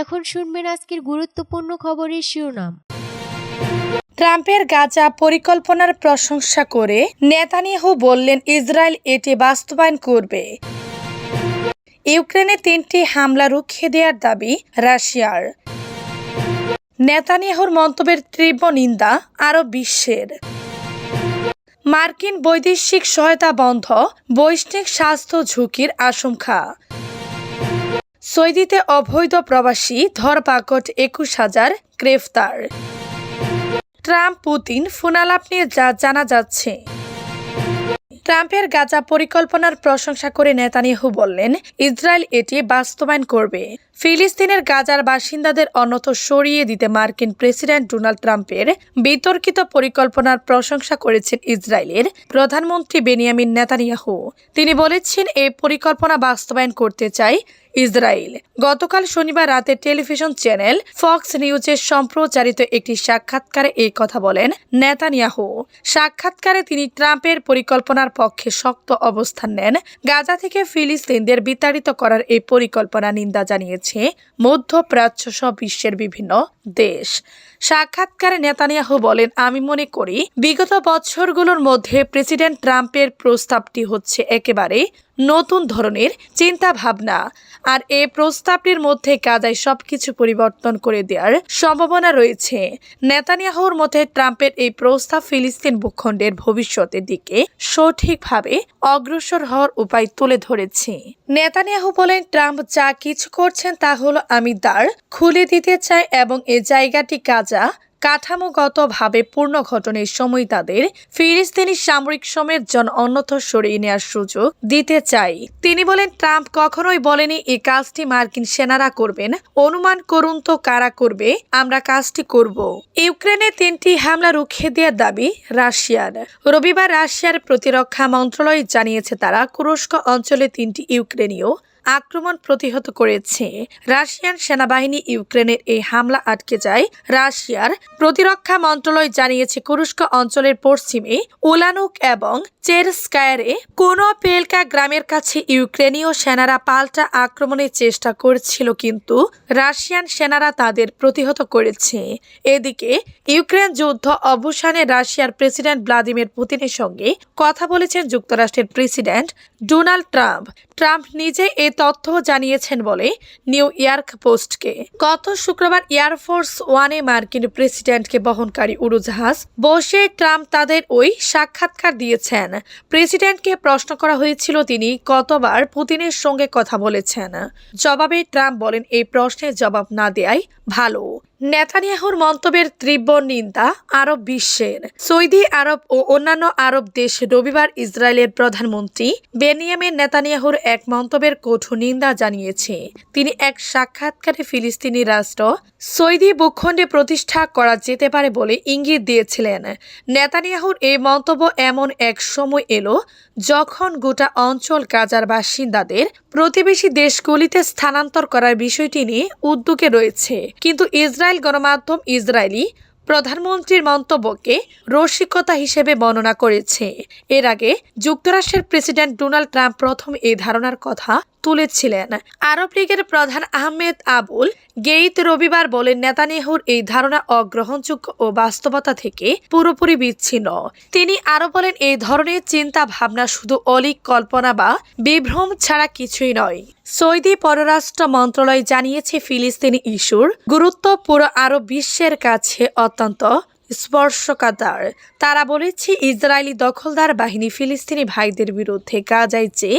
এখন শুনবেন আজকের গুরুত্বপূর্ণ খবরের শিরোনাম। ট্রাম্পের গাজা পরিকল্পনার প্রশংসা করে নেতানিয়াহু বললেন ইসরায়েল এটি বাস্তবায়ন করবে। ইউক্রেনে তিনটি হামলা রুখে দেওয়ার দাবি রাশিয়ার। নেতানিয়াহুর মন্তব্যের তীব্র নিন্দা আরও বিশ্বের। মার্কিন বৈদেশিক সহায়তা বন্ধ, বৈশ্বিক স্বাস্থ্য ঝুঁকির আশঙ্কা। সৌদিতে অবৈধ প্রবাসী ধরপাকট একুশ হাজার গ্রেফতার। ট্রাম্প, পুতিন, ফোনালাপ নিয়ে যা জানা যাচ্ছে। ট্রাম্পের গাজা পরিকল্পনার প্রশংসা করে নেতানিয়াহু বললেন, ইসরায়েল এটি বাস্তবায়ন করবে। ফিলিস্তিনের গাজার বাসিন্দাদের অন্যত্র সরিয়ে দিতে মার্কিন প্রেসিডেন্ট ডোনাল্ড ট্রাম্পের বিতর্কিত পরিকল্পনার প্রশংসা করেছেন ইসরায়েলের প্রধানমন্ত্রী বেনিয়ামিন নেতানিয়াহু। তিনি বলেছেন এই পরিকল্পনা বাস্তবায়ন করতে চাই ইসরায়েল। গতকাল শনিবার রাতে টেলিভিশন চ্যানেল ফক্স নিউজের সম্প্রচারিত একটি সাক্ষাৎকারে এই কথা বলেন নেতানিয়াহু। সাক্ষাৎকারে তিনি ট্রাম্পের পরিকল্পনার পক্ষে শক্ত অবস্থান নেন। গাজা থেকে ফিলিস্তিনদের বিতাড়িত করার এই পরিকল্পনা নিন্দা জানিয়েছে মধ্যপ্রাচ্য সহ বিশ্বের বিভিন্ন দেশ। সাক্ষাৎকারে নেতানিয়াহু বলেন, আমি মনে করি, বিগত বছরগুলোর মধ্যে প্রেসিডেন্ট ট্রাম্পের প্রস্তাবটি হচ্ছে একেবারে নতুন ধরনের চিন্তা ভাবনা আর এই প্রস্তাবটির মধ্যে কাজায় সবকিছু পরিবর্তন করে দেওয়ার সম্ভাবনা রয়েছে। নেতানিয়াহুর মতে, ট্রাম্পের এই প্রস্তাব ফিলিস্তিন ভূখণ্ডের ভবিষ্যতের দিকে সঠিকভাবে অগ্রসর হওয়ার উপায় তুলে ধরেছে। নেতানিয়াহু বলেন, ট্রাম্প যা কিছু করছেন তা হলো আমি দ্বার খুলে দিতে চাই এবং এ জায়গাটি গাজা কাঠামোগতভাবে পূর্ণ ঘটনের সময় তাদের ফিলিস্তিনি সামরিক সময়ের জন অন্যত্র সরিয়ে নেওয়ার সুযোগ দিতে চাই। তিনি বলেন, ট্রাম্প কখনোই বলেনি এই কাজটি মার্কিন সেনারা করবেন। অনুমান করুন তো কারা করবে, আমরা কাজটি করব। ইউক্রেনে তিনটি হামলা রুখে দেওয়ার দাবি রাশিয়ার। রবিবার রাশিয়ার প্রতিরক্ষা মন্ত্রণালয় জানিয়েছে, তারা কুরস্ক অঞ্চলে তিনটি ইউক্রেনীয় আক্রমণ প্রতিহত করেছে। রাশিয়ান সেনাবাহিনী ইউক্রেনের এই হামলা আটকে যায়। রাশিয়ার প্রতিরক্ষা মন্ত্রণালয় জানিয়েছে কুরস্ক অঞ্চলের পশ্চিমে উলানুক এবং চেরস্কায়ারে কোন পেলকা গ্রামের কাছে ইউক্রেনীয় সেনারা পাল্টা আক্রমণের চেষ্টা করছিল, কিন্তু রাশিয়ান সেনারা তাদের প্রতিহত করেছে। এদিকে ইউক্রেন যুদ্ধ অবসানে রাশিয়ার প্রেসিডেন্ট ভ্লাদিমির পুতিনের সঙ্গে কথা বলেছেন যুক্তরাষ্ট্রের প্রেসিডেন্ট ডোনাল্ড ট্রাম্প। ট্রাম্প নিজে তথ্য জানিয়েছেন বলে নিউ ইয়র্ক পোস্টকে। গত শুক্রবার এয়ারফোর্স ওয়ানে মার্কিন প্রেসিডেন্টকে বহনকারী উড়োজাহাজ বসে ট্রাম্প তাদের ওই সাক্ষাৎকার দিয়েছেন। প্রেসিডেন্টকে প্রশ্ন করা হয়েছিল, তিনি কতবার পুতিনের সঙ্গে কথা বলেছেন। জবাবে ট্রাম্প বলেন, এই প্রশ্নের জবাব না দেয়াই ভালো। নেতানিয়াহুর মন্তব্যের তীব্র নিন্দা আরব বিশ্বের। সৌদি আরব ও অন্যান্য আরব দেশ রবিবার ইসরায়েলের প্রধানমন্ত্রী বেনিয়ামের নেতানিয়াহুর এক মন্তব্যের কঠোর নিন্দা জানিয়েছে। তিনি এক সাক্ষাৎকারে ফিলিস্তিনি রাষ্ট্র সৌদি ভূখণ্ডে প্রতিষ্ঠা করা যেতে পারে বলে ইঙ্গিত দিয়েছিলেন। নেতানিয়াহুর এই মন্তব্য এমন এক সময় এলো যখন গোটা অঞ্চল গাজার বাসিন্দাদের প্রতিবেশী দেশগুলিতে স্থানান্তর করার বিষয়টি নিয়ে উদ্যোগে রয়েছে। কিন্তু ইসরায়েল গণমাধ্যম ইসরায়েলি প্রধানমন্ত্রীর মন্তব্যকে রসিকতা হিসেবে বর্ণনা করেছে। এর আগে যুক্তরাষ্ট্রের প্রেসিডেন্ট ডোনাল্ড ট্রাম্প প্রথম এই ধারণার কথা তুলেছিলেন। আরব লীগের প্রধান আহমেদ আবুল গেইত রবিবার বলেন, নেতানিয়াহুর এই ধারণা অগ্রহণযোগ্য ও বাস্তবতা থেকে পুরোপুরি বিচ্ছিন্ন। তিনি আরও বলেন, এই ধরনের চিন্তা ভাবনা শুধু অলিক কল্পনা বা বিভ্রম ছাড়া কিছুই নয়। সৌদি পররাষ্ট্র মন্ত্রণালয় জানিয়েছে, ফিলিস্তিনি ইস্যুর গুরুত্ব পুরো আরব বিশ্বের কাছে অত্যন্ত স্পর্শকাতর। তারা বলেছে, ইসরায়েলি দখলদার বাহিনী ফিলিস্তিনি ভাইদের বিরুদ্ধে গাজায় যে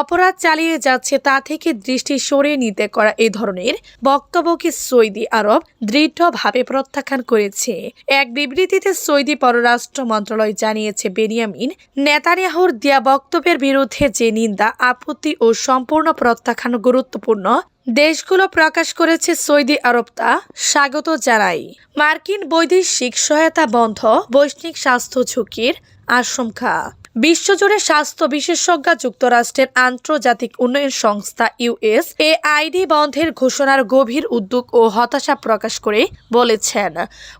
অপরাধ চালিয়ে যাচ্ছে তা থেকে দৃষ্টি সরিয়ে নিতে করা এ ধরনের বক্তব্যকে সৌদি আরব দৃঢ়ভাবে প্রত্যাখ্যান করেছে। এক বিবৃতিতে সৌদি পররাষ্ট্র মন্ত্রণালয় জানিয়েছে, বেনিয়ামিন নেতানিয়াহুর দেয়া বক্তব্যের বিরুদ্ধে যে নিন্দা, আপত্তি ও সম্পূর্ণ প্রত্যাখ্যান গুরুত্বপূর্ণ দেশগুলো প্রকাশ করেছে সৌদি আরব তা স্বাগত জানাই। মার্কিন বৈদেশিক সহায়তা বন্ধ, বৈশ্বিক স্বাস্থ্য ঝুঁকির আশঙ্কা। বিশ্বজুড়ে স্বাস্থ্য বিশেষজ্ঞ যুক্তরাষ্ট্রের আন্তর্জাতিক উন্নয়ন সংস্থা ইউএস এ আইডি বন্ধের ঘোষণার গভীর উদ্যোগ ও হতাশা প্রকাশ করে বলেছেন।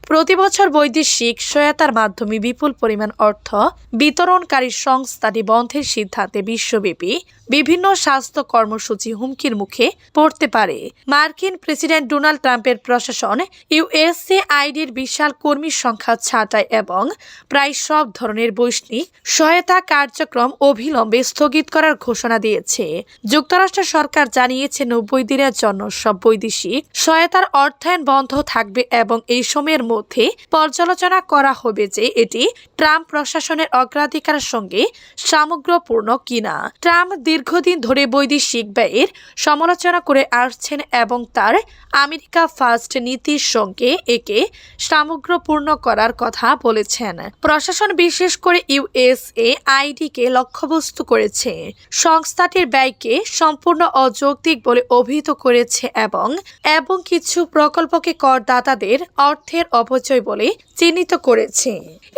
প্রতি বছর বৈদেশিক সহায়তার মাধ্যমে বিপুল পরিমাণ অর্থ বিতরণকারী সংস্থাটি বন্ধের সিদ্ধান্তে বিশ্বব্যাপী বিভিন্ন স্বাস্থ্য কর্মসূচি হুমকির মুখে পড়তে পারে। মার্কিন প্রেসিডেন্ট ডোনাল্ড ট্রাম্পের প্রশাসন ইউএসএ আইডির বিশাল কর্মী সংখ্যা ছাঁটাই এবং প্রায় সব ধরনের বৈষ্ণিক সহায়তা কার্যক্রম অবিলম্বে স্থগিত করার ঘোষণা দিয়েছে। যুক্তরাষ্ট্র সরকার জানিয়েছে, নব্বই দিনের জন্য সব বৈদেশিক সহায়তার অর্থায়ন বন্ধ থাকবে এবং এই সময়ের মধ্যে পর্যালোচনা করা হবে যে এটি ট্রাম্প প্রশাসনের অগ্রাধিকারের সঙ্গে সামগ্রপূর্ণ কিনা। ট্রাম্প দীর্ঘদিন ধরে বৈদেশিক ব্যয়ের সমালোচনা করে আসছেন এবং তার আমেরিকা ফার্স্ট নীতির সঙ্গে একে সামগ্রপূর্ণ করার কথা বলেছেন। প্রশাসন বিশেষ করে ইউএসএ আইডিকে লক্ষ্যবস্তু করেছে। সংস্থাটির ব্যয়কে সম্পূর্ণ অযৌক্তিক বলে অভিহিত করেছে এবং এবং কিছু প্রকল্পকে করদাতাদের অর্থের অপচয় বলে চিহ্নিত করেছে।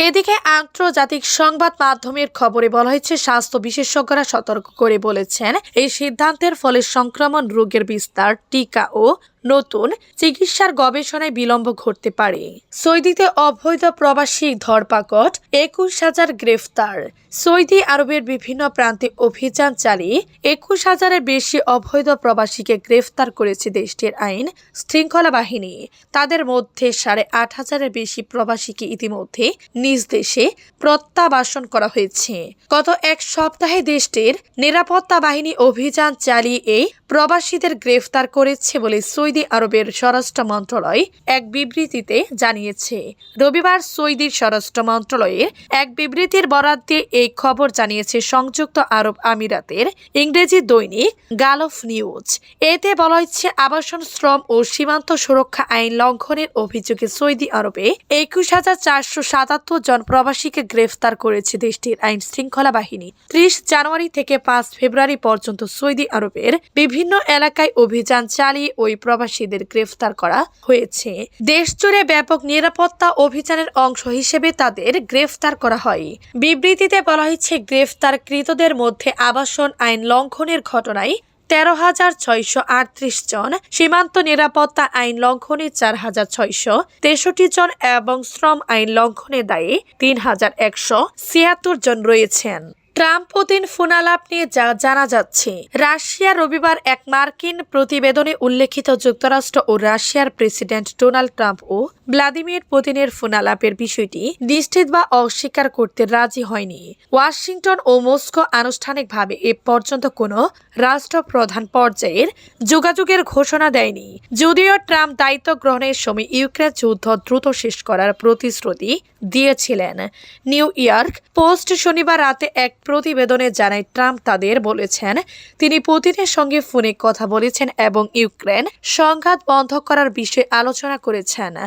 এদিকে আন্তর্জাতিক সংবাদ মাধ্যমের খবরে বলা হয়েছে, স্বাস্থ্য বিশেষজ্ঞরা সতর্ক করে বলেছেন এই সিদ্ধান্তের ফলে সংক্রমণ রোগের বিস্তার টিকা ও নতুন চিকিৎসার গবেষণায় বিলম্ব ঘটতে পারে। সৌদিতে অবৈধ প্রবাসী ধরপাকড়, একুশ হাজার গ্রেফতার। সৌদি আরবের বিভিন্ন প্রান্তে অভিযান চালিয়ে একুশ হাজারের বেশি অবৈধ প্রবাসীকে গ্রেফতার করেছে দেশটির আইন শৃঙ্খলা বাহিনী। তাদের মধ্যে সাড়ে আট হাজারের বেশি প্রবাসীকে ইতিমধ্যে নিজ দেশে প্রত্যাবাসন করা হয়েছে। গত এক সপ্তাহে দেশটির নিরাপত্তা বাহিনী অভিযান চালিয়ে এই প্রবাসীদের গ্রেফতার করেছে বলে সৌদি আরবের স্বরাষ্ট্র মন্ত্রণালয় এক বিবৃতিতে জানিয়েছে, রবিবার সৌদির স্বরাষ্ট্র মন্ত্রণালয়ের এক বিবৃতির বরাদ দিয়ে এই খবর জানিয়েছে সংযুক্ত আরব আমিরাতের ইংরেজি দৈনিক গালফ নিউজ। এতে বলা হয়েছে, আবাসন শ্রম ও সীমান্ত সুরক্ষা আইন লঙ্ঘনের অভিযোগে সৌদি আরবে একুশ হাজার চারশো সাতাত্তর জন প্রবাসীকে গ্রেফতার করেছে দেশটির আইন শৃঙ্খলা বাহিনী। ত্রিশ জানুয়ারি থেকে পাঁচ ফেব্রুয়ারি পর্যন্ত সৌদি আরবের বিভিন্ন এলাকায় অভিযান চালিয়ে ওই প্রবাসীদের গ্রেফতার করা হয়েছে। দেশজুড়ে ব্যাপক নিরাপত্তা অভিযানের অংশ হিসেবে তাদের গ্রেফতার করা হয়। বিবৃতিতে বলা হয়েছে, গ্রেফতারকৃতদের মধ্যে আবাসন আইন লঙ্ঘনের ঘটনায় তেরো হাজার ছয়শো আটত্রিশ জন, সীমান্ত নিরাপত্তা আইন লঙ্ঘনে চার হাজার ছয়শো তেষট্টি জন এবং শ্রম আইন লঙ্ঘনের দায়ে তিন হাজার একশো ছিয়াত্তর জন রয়েছেন। ট্রাম্প পুতিন ফোনালাপ নিয়ে যা জানা যাচ্ছে রাশিয়া রবিবার এক মার্কিন প্রতিবেদনে উল্লেখিত যুক্তরাষ্ট্র ও রাশিয়ার প্রেসিডেন্ট ডোনাল্ড ট্রাম্প ও ভ্লাদিমির পুতিনের ফোনালাপের বিষয়টি নিশ্চিত বা অস্বীকার করতে রাজি হয়নি। ওয়াশিংটন ও মস্কো আনুষ্ঠানিকভাবে এ পর্যন্ত কোনো রাষ্ট্রপ্রধান পর্যায়ের যোগাযোগের ঘোষণা দেয়নি। যদিও ট্রাম্প দায়িত্ব গ্রহণের সময় ইউক্রেন যুদ্ধ দ্রুত শেষ করার প্রতিশ্রুতি দিয়েছিলেন। নিউ ইয়র্ক পোস্ট শনিবার রাতে এক প্রতিবেদনে জানায়, ট্রাম্প তাদের বলেছেন, তিনি পুতিনের সঙ্গে ফোনে কথা বলেছেন এবং ইউক্রেন সংঘাত বন্ধ করার বিষয়ে আলোচনা করেছেন।